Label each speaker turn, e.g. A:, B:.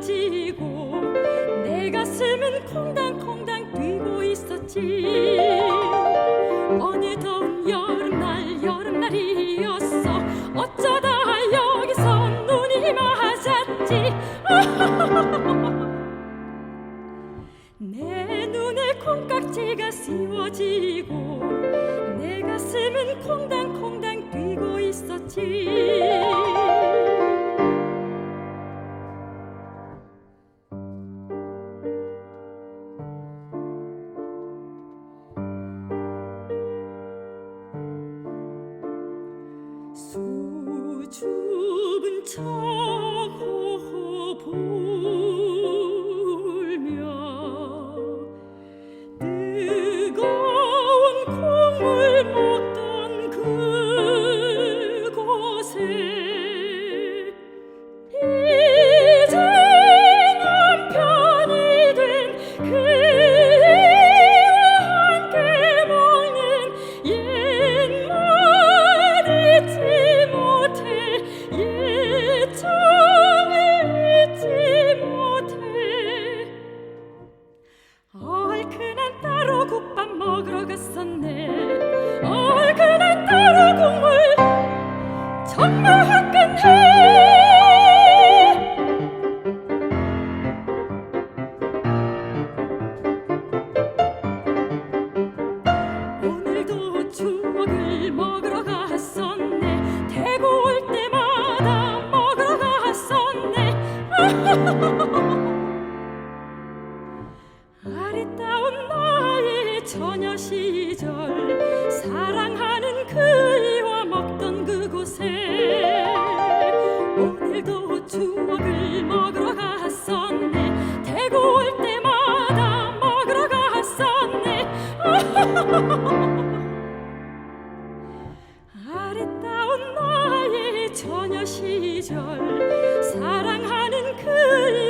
A: 가지고 내 가슴은 콩당콩당 뛰고 있었지. 어느덧 여름날 여름날이었어. 어쩌다 여기서 눈이 맞았지? 내 눈에 콩깍지가 씌워지고 내 가슴은 콩당콩당 뛰고 있었지. 수줍은 척호 갔었네. 얼큰한 따로 국물. 정말 아리따운 나의 처녀 시절 사랑하는 그이와 먹던 그곳에 오늘도 추억을 먹으러 갔었네. 대구 올 때마다 먹으러 갔었네. 아리따운 나의 처녀 시절 사랑 could